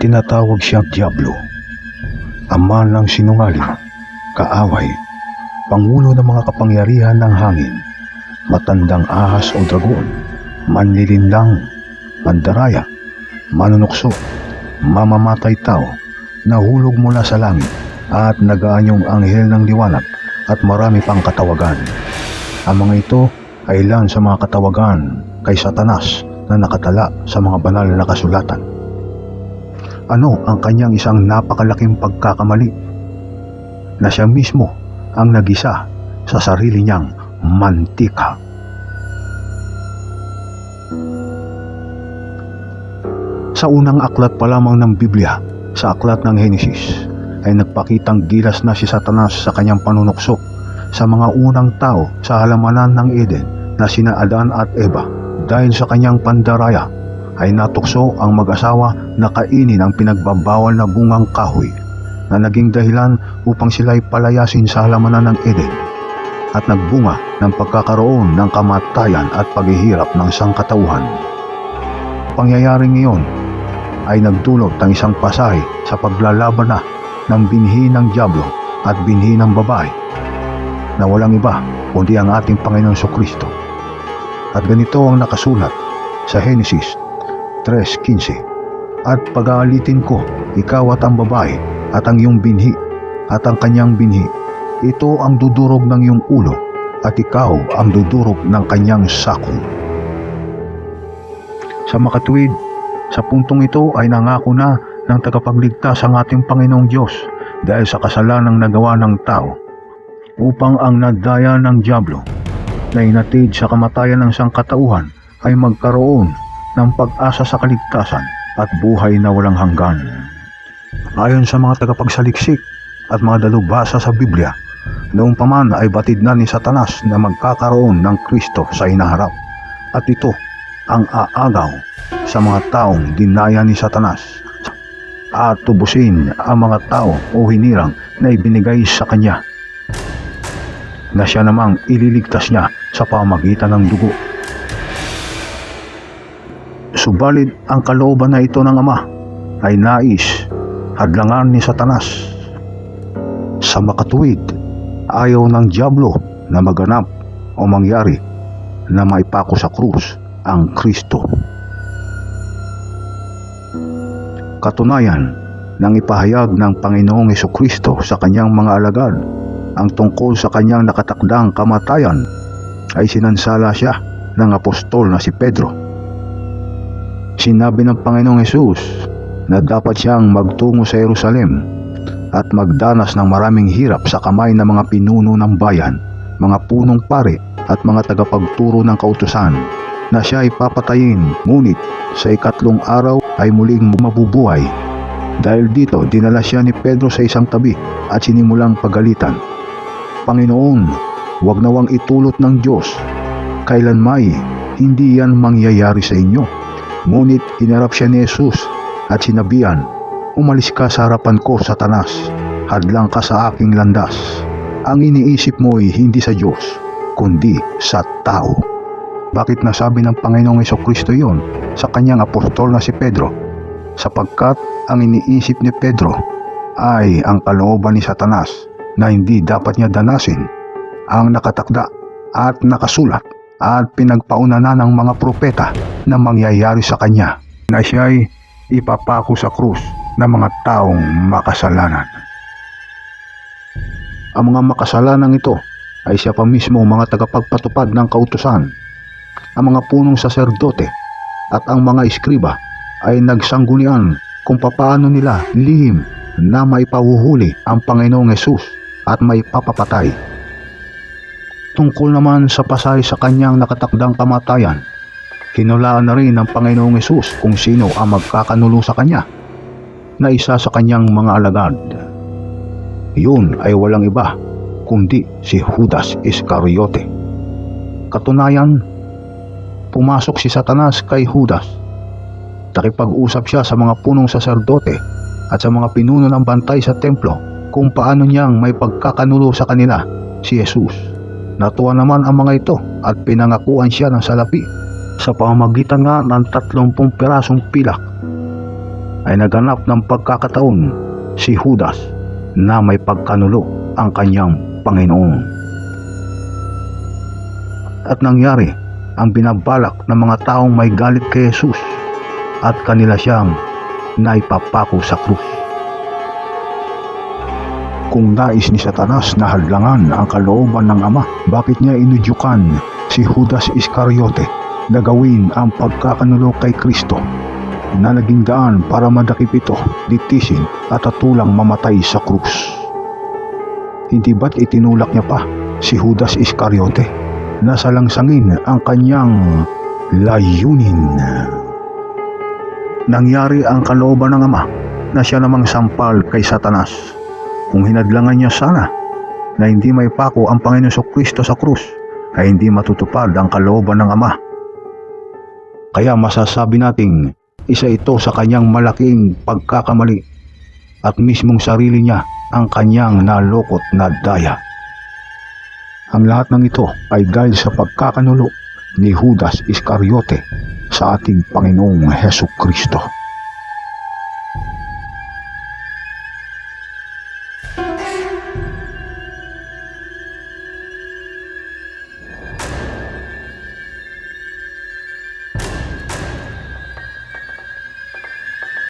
Tinatawag siyang Diablo, ama ng sinungaling, kaaway, pangulo ng mga kapangyarihan ng hangin, matandang ahas o dragon, manlilinlang, mandaraya, manunukso, mamamatay tao, nahulog mula sa langit, at nagaanyong anghel ng liwanag at marami pang katawagan. Ang mga ito ay ilan sa mga katawagan kay Satanas na nakatala sa mga banal na kasulatan. Ano ang kanyang isang napakalaking pagkakamali? Na siya mismo ang nagisa sa sarili niyang mantika. Sa unang aklat pa lamang ng Biblia, sa aklat ng Henesis, ay nagpakitang gilas na si Satanas sa kanyang panunukso sa mga unang tao sa halamanan ng Eden na sina Adan at Eva. Dahil sa kanyang pandaraya ay natukso ang mag-asawa na kainin ang pinagbabawal na bungang kahoy na naging dahilan upang sila ay palayasin sa halamanan ng Eden at nagbunga ng pagkakaroon ng kamatayan at paghihirap ng sangkatauhan. Pangyayaring iyon ay nagdulot ng isang pasahe sa paglalaban na ng binhi ng Diablo at binhi ng babae na walang iba kundi ang ating Panginoon Kristo. At ganito ang nakasulat sa Henesis 3.15 At pag-aalitin ko, ikaw at ang babae at ang iyong binhi at ang kanyang binhi. Ito ang dudurog ng iyong ulo at ikaw ang dudurog ng kanyang sakong. Sa makatuwid, sa puntong ito ay nangako na ng tagapagligtas ang ating Panginoong Diyos dahil sa kasalanang nagawa ng tao upang ang nadaya ng Diablo na inatid sa kamatayan ng sangkatauhan ay magkaroon ng pag-asa sa kaligtasan at buhay na walang hanggan. Ayon sa mga tagapagsaliksik at mga dalubhasa sa Biblia, noong paman ay batid na ni Satanas na magkakaroon ng Kristo sa inaharap. At ito ang aagaw sa mga taong dinaya ni Satanas at tubusin ang mga tao o hinirang na ibinigay sa kanya na siya namang ililigtas niya sa pamagitan ng dugo. Subalit ang kalooban na ito ng Ama ay nais hadlangan ni Satanas. Sa makatuwid, ayaw ng Diablo na maganap o mangyari na maipako sa krus ang Kristo. Katunayan, nang ipahayag ng Panginoong Kristo sa kanyang mga alagad ang tungkol sa kanyang nakatakdang kamatayan ay sinansala siya ng apostol na si Pedro. Sinabi ng Panginoong Yesus na dapat siyang magtungo sa Jerusalem at magdanas ng maraming hirap sa kamay ng mga pinuno ng bayan, mga punong pare at mga tagapagturo ng kautusan na siya ay papatayin ngunit sa ikatlong araw ay muling mabubuhay. Dahil dito, dinala siya ni Pedro sa isang tabi at sinimulang pagalitan. Panginoon, huwag nawang itulot ng Diyos. Kailan may, hindi yan mangyayari sa inyo. Ngunit inarap siya ni Jesus at sinabihan, Umalis ka sa harapan ko, Satanas. Hadlang ka sa aking landas. Ang iniisip mo ay hindi sa Diyos, kundi sa tao. Bakit nasabi ng Panginoong Kristo yon sa kanyang apostol na si Pedro? Sapagkat ang iniisip ni Pedro ay ang kalooban ni Satanas na hindi dapat niya danasin ang nakatakda at nakasulat at pinagpauna na ng mga propeta na mangyayari sa kanya na siya'y ipapako sa krus ng mga taong makasalanan. Ang mga makasalanan ito ay siya pa mismo mga tagapagpatupad ng kautusan. Ang mga punong saserdote at ang mga iskriba ay nagsanggunian kung papaano nila lihim na maipahuhuli ang Panginoong Yesus at may papapatay. Tungkol naman sa pasay sa kanyang nakatakdang kamatayan, kinulaan na rin ng Panginoong Yesus kung sino ang magkakanulo sa kanya na isa sa kanyang mga alagad. Yun ay walang iba kundi si Judas Iscariote. Katunayan, pumasok si Satanas kay Judas. Nakipag-usap siya sa mga punong saserdote at sa mga pinuno ng bantay sa templo kung paano niyang may pagkakanulo sa kanila si Jesus. Natuwa naman ang mga ito at pinangakuan siya ng salapi sa pamamagitan nga ng 30 pirasong pilak. ay naganap ng pagkakataon si Judas na may pagkanulo ang kanyang Panginoon. At nangyari ang binabalak ng mga taong may galit kay Jesus at kanila siyang naipapako sa krus. Kung nais ni Satanas na hadlangan ang kalooban ng Ama, bakit niya inudyukan si Judas Iscariote na gawin ang pagkakanulo kay Kristo na naging daan para madakip ito, litisin at atulang mamatay sa krus? Hindi ba't itinulak niya pa si Judas Iscariote na salangsangin ang kanyang layunin? Nangyari ang kalooban ng Ama na siya namang sampal kay Satanas kung hinadlangan niya sana na hindi may pako ang Panginoon Kristo sa krus ay hindi matutupad ang kalooban ng Ama. Kaya masasabi nating isa ito sa kanyang malaking pagkakamali at mismong sarili niya ang kanyang nalokot na daya. Ang lahat ng ito ay dahil sa pagkakanulo ni Judas Iscariote sa ating Panginoong Heso Kristo.